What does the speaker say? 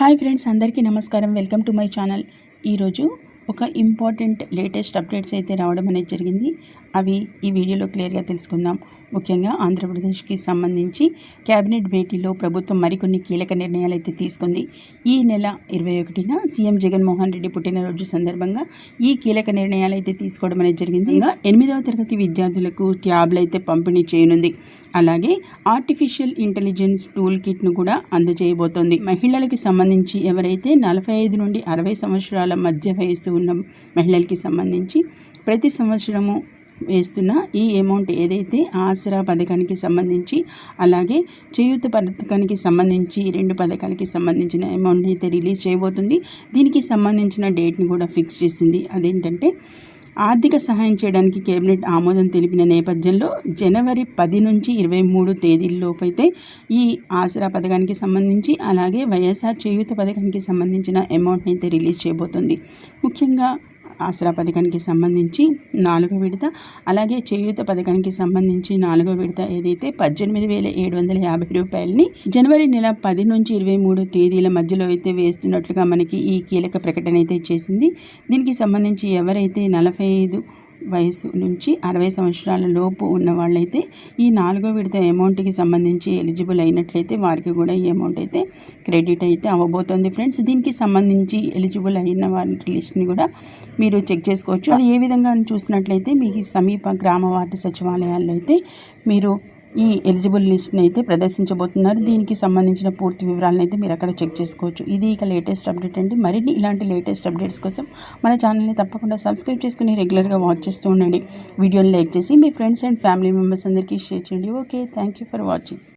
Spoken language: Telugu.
హాయ్ ఫ్రెండ్స్ అందరికీ నమస్కారం. Welcome to my channel. ఈరోజు ఒక ఇంపార్టెంట్ లేటెస్ట్ అప్డేట్స్ అయితే రావడం అనేది జరిగింది. అవి ఈ వీడియోలో క్లియర్గా తెలుసుకుందాం. ముఖ్యంగా ఆంధ్రప్రదేశ్కి సంబంధించి కేబినెట్ భేటీలో ప్రభుత్వం మరికొన్ని కీలక నిర్ణయాలు అయితే తీసుకుంది. ఈ నెల ఇరవై ఒకటిన సీఎం జగన్మోహన్ రెడ్డి పుట్టినరోజు సందర్భంగా ఈ కీలక నిర్ణయాలు అయితే తీసుకోవడం అనేది జరిగింది. ఇంకా ఎనిమిదవ తరగతి విద్యార్థులకు ట్యాబ్లు అయితే పంపిణీ చేయనుంది. అలాగే ఆర్టిఫిషియల్ ఇంటెలిజెన్స్ టూల్ కిట్ను కూడా అందజేయబోతోంది. మహిళలకు సంబంధించి ఎవరైతే నలభై ఐదు నుండి అరవై సంవత్సరాల మధ్య వయస్సు ఉన్న మహిళలకి సంబంధించి ప్రతి సంవత్సరము వేస్తున్న. ఈ అమౌంట్ ఏదైతే ఆసరా పథకానికి సంబంధించి అలాగే చేయూత పథకానికి సంబంధించి రెండు పథకాలకి సంబంధించిన అమౌంట్ అయితే రిలీజ్ చేయబోతుంది. దీనికి సంబంధించిన డేట్ని కూడా ఫిక్స్ చేసింది. అదేంటంటే ఆర్థిక సహాయం చేయడానికి కేబినెట్ ఆమోదం తెలిపిన నేపథ్యంలో జనవరి పది నుంచి ఇరవై మూడు తేదీల్లోపైతే అయితే ఈ ఆసరా పథకానికి సంబంధించి అలాగే వైఎస్ఆర్ చేయూత పథకానికి సంబంధించిన అమౌంట్ని అయితే రిలీజ్ చేయబోతుంది. ముఖ్యంగా ఆసరా పథకానికి సంబంధించి నాలుగో విడత అలాగే చేయూత పథకానికి సంబంధించి నాలుగో విడత ఏదైతే పద్దెనిమిది వేల ఏడు వందల యాభై రూపాయలని జనవరి నెల పది నుంచి ఇరవై మూడు తేదీల మధ్యలో అయితే వేస్తున్నట్లుగా మనకి ఈ కీలక ప్రకటన అయితే చేసింది. దీనికి సంబంధించి ఎవరైతే నలభై ఐదు వయసు నుంచి అరవై సంవత్సరాల లోపు ఉన్న వాళ్ళైతే ఈ నాలుగో విడత అమౌంట్కి సంబంధించి ఎలిజిబుల్ అయినట్లయితే వారికి కూడా ఈ అమౌంట్ అయితే క్రెడిట్ అయితే అవ్వబోతోంది ఫ్రెండ్స్. దీనికి సంబంధించి ఎలిజిబుల్ అయిన వారి లిస్ట్ని కూడా మీరు చెక్ చేసుకోవచ్చు. అది ఏ విధంగా చూసినట్లయితే మీ సమీప గ్రామ వార్డు సచివాలయాల్లో అయితే మీరు ఈ ఎలిజిబుల్ లిస్ట్ని అయితే ప్రదర్శించబోతున్నారు. దీనికి సంబంధించిన పూర్తి వివరాలను అయితే మీరు అక్కడ చెక్ చేసుకోవచ్చు. ఇది ఇక లేటెస్ట్ అప్డేట్ అండి. మరిన్ని ఇలాంటి లేటెస్ట్ అప్డేట్స్ కోసం మన ఛానల్ని తప్పకుండా సబ్స్క్రైబ్ చేసుకుని రెగ్యులర్గా వాచ్ చేస్తూ ఉండండి. వీడియోని లైక్ చేసి మీ ఫ్రెండ్స్ అండ్ ఫ్యామిలీ మెంబర్స్ అందరికీ షేర్ చేయండి. Okay thank you for watching